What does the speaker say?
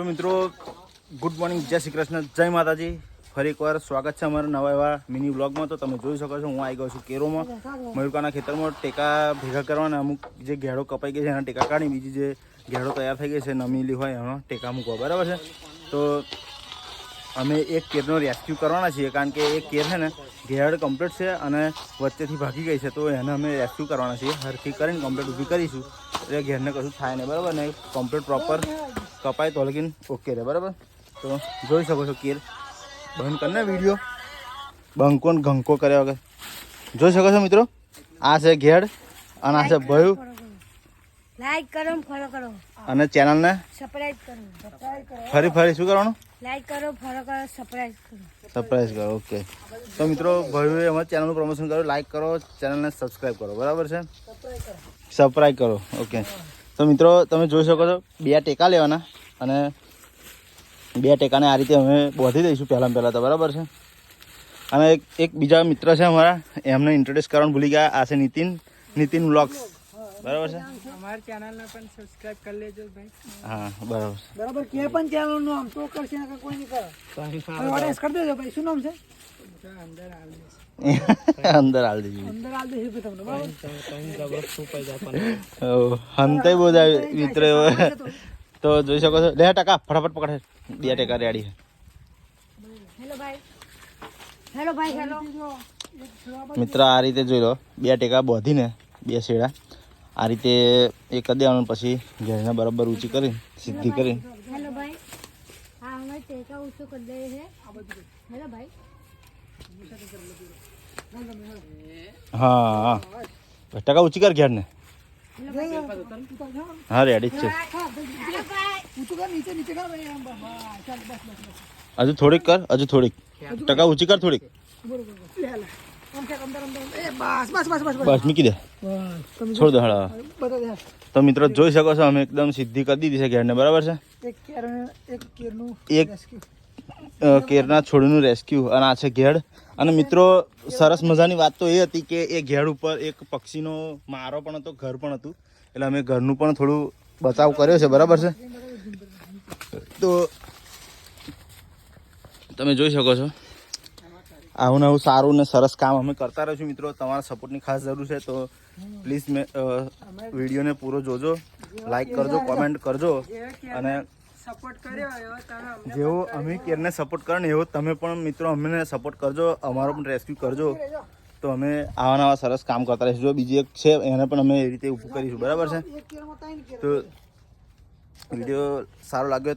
તો મિત્રો good morning જય શ્રી કૃષ્ણ, જય માતાજી. ફરી એકવાર સ્વાગત છે અમારા નવા એવા મિની બ્લોગમાં તો તમે જોઈ શકો છો, હું આવી ગયો છું કેરોમાં. મયુરકાના ખેતરમાં ટેકા ભેગા કરવાના. અમુક જે ઘેડો કપાઈ ગઈ છે, એના ટેકા કાઢી બીજી જે ઘેડો તૈયાર થઈ ગઈ છે નમીલી હોય, એનો ટેકા મૂકવા. બરાબર છે? તો અમે એક કેરનો રેસ્ક્યુ કરવાના છીએ, કારણ કે એક કેર છે ને, ઘેડ કમ્પ્લીટ છે અને વચ્ચેથી ભાગી ગઈ છે. તો એને અમે રેસ્ક્યુ કરવાના છીએ. હરખી કરીને કમ્પ્લીટ ઊભી કરીશું. એટલે ઘેરને કશું થાય નહીં. બરાબર ને? કમ્પ્લીટ પ્રોપર કપાય તો લગીન ઓકે રહે બરાબર? તો જોઈ શકો છો કેર બંધ કરીને વીડિયો બંકો ને ઘંકો કર્યા વગર? જોઈ શકો છો મિત્રો? આ છે ઘેડ અને આ છે ભયું. લાઈક કરો. ફોલો કરો અને ચેનલને સબસ્ક્રાઇબ કરો. સબસ્ક્રાઇબ ફરી ફરી શું કરવાનું? લાઈક કરો ફોલો કરો સબસ્ક્રાઇબ કરો. સબસ્ક્રાઇબ કરો ઓકે તો મિત્રો ભાઈઓએ અમારી ચેનલનું પ્રમોશન કરો લાઈક કરો ચેનલને સબસ્ક્રાઈબ કરો. બરાબર છે? સબસ્ક્રાઇબ કરો. ઓકે તો મિત્રો તમે જોઈ શકો છો બે ટેકા લેવાના. અને બે ટેકાને આ રીતે અમે બોધી દઈશું પહેલાં પહેલાં તો બરાબર છે? અને એક એક બીજા મિત્ર છે અમારા એમને ઇન્ટ્રોડ્યુસ કરવાનું ભૂલી ગયા આ છે નીતિન નીતિન વ્લોગ્સ બરાબર છે? અમારી ચેનલને પણ સબસ્ક્રાઇબ કરી લેજો ભાઈ. હા બરાબર બરાબર કે પણ ચેનલનું નામ તો કરશે કે કોઈ નહીં કરે. ઓરેન્જ કરી દેજો ભાઈ શું નામ છે? અંદર હાલ દેશે અંદર હાલ દીધું અંદર હાલ દેશે ભાઈ તમને બરાબર? હંતે બધા મિત્ર તો જોઈ શકો છો લે ટકા ફટાફટ પકડે બે ટકા રેડી છે હેલો ભાઈ હેલો ભાઈ હેલો મિત્ર આ રીતે જોઈ લો બે ટેકા બોધીને બે શેડા આ રીતે એ કરી દેવાનું પછી ઘેરને બરાબર ઊંચી કરી સીધી કરી હેલો ભાઈ હા અમે ટેકા ઓછો કરી દઈએ છે હેલો ભાઈ હા હા ટકા ઊંચી કર ઘેરને હા રેડી જ છે હજુ થોડીક કર હજુ થોડીક. ટકા ઊંચી કર થોડીક. બસ મૂકી દે. છોડ દો હળા તો મિત્રો જોઈ શકો છો અમે એકદમ સીધી કરી દીધી છે ઘેરને બરાબર છે? એક કેરના છોડનું રેસ્ક્યુ અને આ છે ઘેડ અને મિત્રો સરસ મજાની વાત તો એ હતી કે એ ઘેડ ઉપર એક પક્ષીનો મારો પણ હતો ઘર પણ હતું. એટલે અમે ઘરનું પણ થોડું બચાવ કર્યો છે બરાબર છે? તો તમે જોઈ શકો છો. આવું આવું સારું ને સરસ કામ અમે કરતા રહીશું મિત્રો. તમારા સપોર્ટની ખાસ જરૂર છે તો પ્લીઝ મેં વિડીયોને પૂરો જોજો લાઈક કરજો કોમેન્ટ કરજો અને જેવો અમે કેરને સપોર્ટ કરો ને એવો તમે પણ મિત્રો અમને સપોર્ટ કરજો અમારો પણ રેસ્ક્યુ કરજો. તો અમે આવા નવા સરસ કામ કરતા રહીશું. જો બીજી એક છે એને પણ અમે એ રીતે ઊભું કરીશું. બરાબર છે? તો વીડિયો સારો લાગ્યો